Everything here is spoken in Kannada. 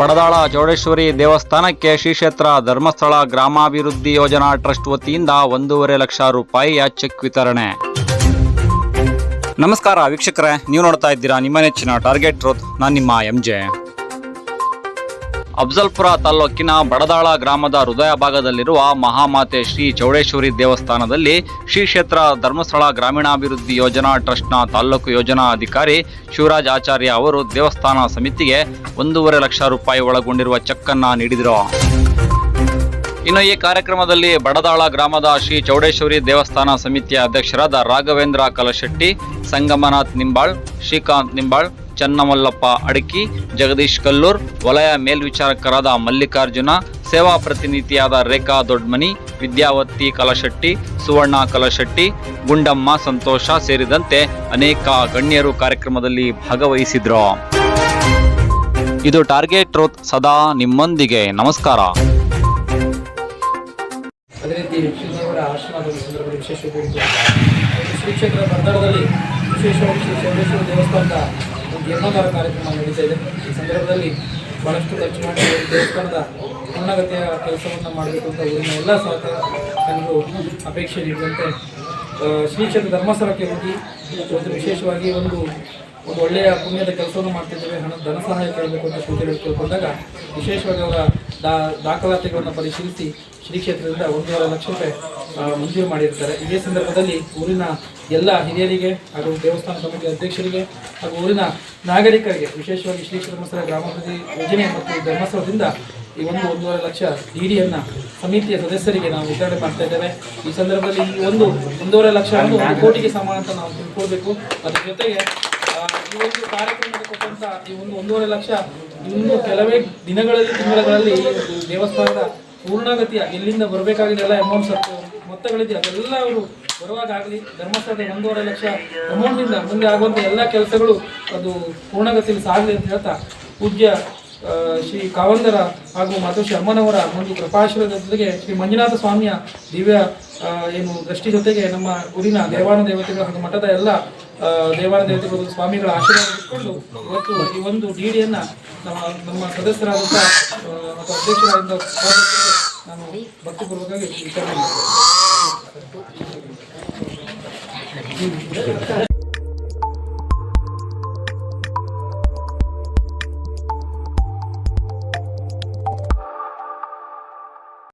ಬಡದಾಳ ಚೌಡೇಶ್ವರಿ ದೇವಸ್ಥಾನಕ್ಕೆ ಶ್ರೀಕ್ಷೇತ್ರ, ಧರ್ಮಸ್ಥಳ, ಗ್ರಾಮಾಭಿವೃದ್ಧಿ ಯೋಜನಾ ಟ್ರಸ್ಟ್ ವತಿಯಿಂದ ಒಂದೂವರೆ ಲಕ್ಷ ರೂಪಾಯಿಯ ಚೆಕ್ ವಿತರಣೆ. ನಮಸ್ಕಾರ ವೀಕ್ಷಕರೇ, ನೀವು ನೋಡ್ತಾ ಇದ್ದೀರಾ ನಿಮ್ಮ ನೆಚ್ಚಿನ ಟಾರ್ಗೆಟ್ ರೋತ್ ನಾನು ನಿಮ್ಮ ಎಂ ಜೆ. ಅಫ್ಜಲ್ಪುರ ತಾಲ್ಲೂಕಿನ ಬಡದಾಳ ಗ್ರಾಮದ ಹೃದಯ ಭಾಗದಲ್ಲಿರುವ ಮಹಾಮಾತೆ ಶ್ರೀ ಚೌಡೇಶ್ವರಿ ದೇವಸ್ಥಾನದಲ್ಲಿ ಶ್ರೀ ಕ್ಷೇತ್ರ ಧರ್ಮಸ್ಥಳ ಗ್ರಾಮೀಣಾಭಿವೃದ್ಧಿ ಯೋಜನಾ ಟ್ರಸ್ಟ್ನ ತಾಲ್ಲೂಕು ಯೋಜನಾ ಅಧಿಕಾರಿ ಶಿವರಾಜ್ ಆಚಾರ್ಯ ಅವರು ದೇವಸ್ಥಾನ ಸಮಿತಿಗೆ ಒಂದೂವರೆ ಲಕ್ಷ ರೂಪಾಯಿ ಒಳಗೊಂಡಿರುವ ಚೆಕ್ ಅನ್ನ ನೀಡಿದರು. ಇನ್ನು ಈ ಕಾರ್ಯಕ್ರಮದಲ್ಲಿ ಬಡದಾಳ ಗ್ರಾಮದ ಶ್ರೀ ಚೌಡೇಶ್ವರಿ ದೇವಸ್ಥಾನ ಸಮಿತಿಯ ಅಧ್ಯಕ್ಷರಾದ ರಾಘವೇಂದ್ರ ಕಲಶೆಟ್ಟಿ, ಸಂಗಮನಾಥ್ ನಿಂಬಾಳ್, ಶ್ರೀಕಾಂತ್ ನಿಂಬಾಳ್ ಚನ್ನಮಲ್ಲಪ್ಪ ಅಡಕಿ, ಜಗದೀಶ್ ಕಲ್ಲೂರ್, ವಲಯ ಮೇಲ್ವಿಚಾರಕರಾದ ಮಲ್ಲಿಕಾರ್ಜುನ, ಸೇವಾ ಪ್ರತಿನಿಧಿಯಾದ ರೇಖಾ ದೊಡ್ಮನಿ, ವಿದ್ಯಾವತಿ ಕಲಶೆಟ್ಟಿ, ಸುವರ್ಣ ಕಲಶೆಟ್ಟಿ, ಗುಂಡಮ್ಮ ಸಂತೋಷ ಸೇರಿದಂತೆ ಅನೇಕ ಗಣ್ಯರು ಕಾರ್ಯಕ್ರಮದಲ್ಲಿ ಭಾಗವಹಿಸಿದ್ರು. ಇದು ಟಾರ್ಗೆಟ್ ಟ್ರೋತ್ ಸದಾ ನಿಮ್ಮೊಂದಿಗೆ. ನಮಸ್ಕಾರ. ಅದೇ ರೀತಿ ವಿಶೇಷವಾಗಿ ಶ್ರೀ ಸೋಮೇಶ್ವರ ದೇವಸ್ಥಾನದ ಜೀರ್ಣೋದ್ಧಾರ ಕಾರ್ಯಕ್ರಮ ನಡೀತಾ ಇದೆ. ಈ ಸಂದರ್ಭದಲ್ಲಿ ಬಹಳಷ್ಟು ಖರ್ಚು ಮಾಡಿ ದೇವಸ್ಥಾನದ ಪೂರ್ಣಗತಿಯ ಕೆಲಸವನ್ನು ಮಾಡಬೇಕು ಅಂತ ಊರಿನ ಎಲ್ಲ ಸಹಕಾರ ಅಪೇಕ್ಷೆ ನೀಡುವಂತೆ ಶ್ರೀ ಧರ್ಮಸ್ಥಳಕ್ಕೆ ಹೋಗಿ ಒಂದು ವಿಶೇಷವಾಗಿ ಒಂದು ಒಂದು ಒಳ್ಳೆಯ ಪುಣ್ಯದ ಕೆಲಸವನ್ನು ಮಾಡ್ತಿದ್ದೇವೆ, ಹಣ ಧನ ಸಹಾಯ ಕೇಳಬೇಕು ಅಂತ ಪೂಜೆಗಳು ಬಂದಾಗ ವಿಶೇಷವಾಗಿ ಅವರ ದಾ ದಾಖಲಾತಿಗಳನ್ನು ಪರಿಶೀಲಿಸಿ ಶ್ರೀ ಕ್ಷೇತ್ರದಿಂದ ಒಂದೂವರೆ ಲಕ್ಷ ರೂಪಾಯಿ ಮಂಜೂರು ಮಾಡಿರ್ತಾರೆ. ಇದೇ ಸಂದರ್ಭದಲ್ಲಿ ಊರಿನ ಎಲ್ಲ ಹಿರಿಯರಿಗೆ ಹಾಗೂ ದೇವಸ್ಥಾನ ಸಮಿತಿ ಅಧ್ಯಕ್ಷರಿಗೆ ಹಾಗೂ ಊರಿನ ನಾಗರಿಕರಿಗೆ ವಿಶೇಷವಾಗಿ ಶ್ರೀ ಧರ್ಮಸ್ಥಳ ಗ್ರಾಮಾಭಿವೃದ್ಧಿ ಯೋಜನೆ ಮತ್ತು ಧರ್ಮಸ್ಥಳದಿಂದ ಈ ಒಂದು ಒಂದೂವರೆ ಲಕ್ಷ ಡಿಡಿಯನ್ನು ಸಮಿತಿಯ ಸದಸ್ಯರಿಗೆ ನಾವು ವಿತರಣೆ ಮಾಡ್ತಾ ಇದ್ದೇವೆ. ಈ ಸಂದರ್ಭದಲ್ಲಿ ಈ ಒಂದು ಒಂದೂವರೆ ಲಕ್ಷ ಒಂದು ಕೋಟಿಗೆ ಸಮಾನ ಅಂತ ನಾವು ತಿಳ್ಕೊಳ್ಬೇಕು. ಅದರ ಜೊತೆಗೆ ಈ ಒಂದು ಕಾರ್ಯಕ್ರಮದ ಕೊಟ್ಟಂತ ಈ ಒಂದು ಒಂದೂವರೆ ಲಕ್ಷ ಇನ್ನು ಕೆಲವೇ ದಿನಗಳಲ್ಲಿ ತಿಂಗಳಲ್ಲಿ ದೇವಸ್ಥಾನದ ಪೂರ್ಣಗತಿಯ ಎಲ್ಲಿಂದ ಬರಬೇಕಾಗಿದೆ ಎಲ್ಲ ಅಮೌಂಟ್ಸ್ ಮೊತ್ತಗಳಿದೆಯಾ ಅದೆಲ್ಲ ಅವರು ಬರುವಾಗ ಆಗಲಿ, ಧರ್ಮಸ್ಥಳದ ಒಂದೂವರೆ ಲಕ್ಷ ಅಮೌಂಟಿಂದ ಮುಂದೆ ಆಗುವಂಥ ಎಲ್ಲ ಕೆಲಸಗಳು ಅದು ಪೂರ್ಣಗತಿಯಲ್ಲಿ ಸಾಗಲಿ ಅಂತ ಹೇಳ್ತಾ ಪೂಜ್ಯ ಶ್ರೀ ಕಾವಂದರ ಹಾಗೂ ಮಾತೋಶ್ರೀ ಅಮ್ಮನವರ ಒಂದು ಕೃಪಾಶ್ರಯದ ಜೊತೆಗೆ ಶ್ರೀ ಮಂಜುನಾಥ ಸ್ವಾಮಿಯ ದಿವ್ಯ ಏನು ದೃಷ್ಟಿ ಜೊತೆಗೆ ನಮ್ಮ ಊರಿನ ದೇವಾನ ದೇವತೆಗಳ ಹಾಗೂ ಮಠದ ಎಲ್ಲ ದೇವಾನ ದೇವತೆಗಳು ಸ್ವಾಮಿಗಳ ಆಶೀರ್ವಾದ ಇಟ್ಕೊಂಡು ಇವತ್ತು ಈ ಒಂದು ಡಿಡಿಯನ್ನ ನಮ್ಮ ನಮ್ಮ ಸದಸ್ಯರಾದಂಥ ಮತ್ತು ಅಧ್ಯಕ್ಷರಾದಂಥ ನಾನು ಭಕ್ತಿಪೂರ್ವಕವಾಗಿ ವಿಚಾರ